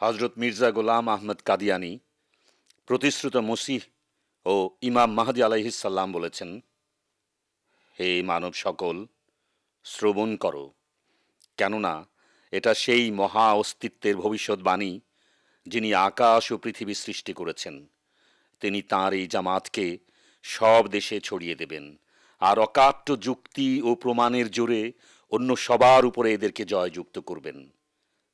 হজরত মির্জা গোলাম আহমদ কাদিয়ানি প্রতিশ্রুত মসিহ ও ইমাম মাহাদি আলাইহিসাল্লাম বলেছেন, হে মানব সকল, শ্রবণ করো, কেননা এটা সেই মহা অস্তিত্বের ভবিষ্যৎবাণী যিনি আকাশ ও পৃথিবী সৃষ্টি করেছেন। তিনি তাঁর এই জামাতকে সব দেশে ছড়িয়ে দেবেন আর অকাট্য যুক্তি ও প্রমাণের জোরে অন্য সবার উপরে এদেরকে জয়যুক্ত করবেন।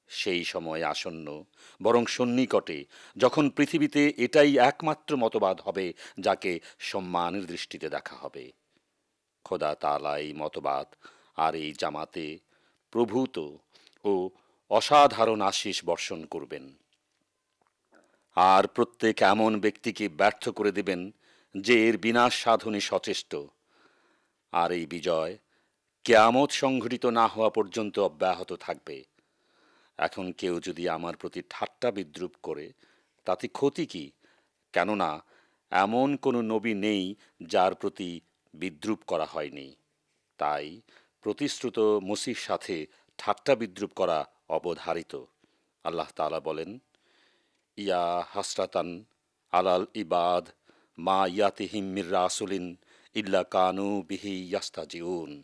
সেই সময় আসন্ন, বরং সন্নিকটে, যখন পৃথিবীতে এটাই একমাত্র মতবাদ হবে, যাকে সম্মানের দৃষ্টিতে দেখা হবে। খোদা তালা এই মতবাদ আর এই জামাতে প্রভূত ও অসাধারণ আশিস বর্ষণ করবেন। আর প্রত্যেক এমন ব্যক্তিকে ব্যর্থ করে দেবেন, যে এর বিনাশ সাধনে সচেষ্ট। আর এই বিজয় কেয়ামত সংঘটিত না হওয়া পর্যন্ত অব্যাহত থাকবে। এখন কেউ যদি আমার প্রতি ঠাট্টা বিদ্রুপ করে, তাতে ক্ষতি কি? কেননা, এমন কোনো নবী নেই যার প্রতি বিদ্রুপ করা হয়নি। তাই প্রতিশ্রুত মসির সাথে ঠাট্টা বিদ্রুপ করা অবধারিত। আল্লাহ তাআলা বলেন, ইয়া হাসরাতান আলাল ইবাদ মা ইয়াতিহিম মির রাসুলিন ইল্লা কানু বিহি ইয়াস্তাজিউন।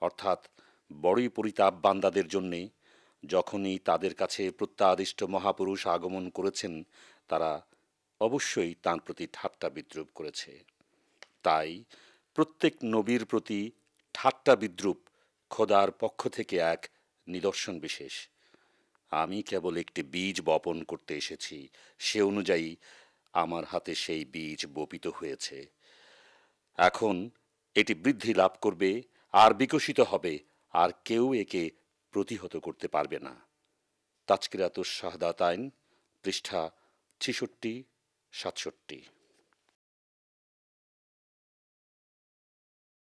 অর্থাৎ, বড়ই পরিতাপ বান্দাদের জন্যে যখনই তাদের কাছে প্রত্যাদিষ্ট মহাপুরুষ আগমন করেছেন, তারা অবশ্যই তাঁর প্রতি ঠাট্টা বিদ্রুপ করেছে। তাই প্রত্যেক নবীর প্রতি ঠাট্টা বিদ্রুপ খোদার পক্ষ থেকে এক নিদর্শন বিশেষ। আমি কেবল একটি বীজ বপন করতে এসেছি, সে অনুযায়ী আমার হাতে সেই বীজ বপিত হয়েছে। এখন এটি বৃদ্ধি লাভ করবে, আর বিকশিত হবে, আর কেউ একে প্রতিহত করতে পারবে না। তাজকিরাতুস শাহদাতাইন পৃষ্ঠা ছিষট্টি সাতষট্টি।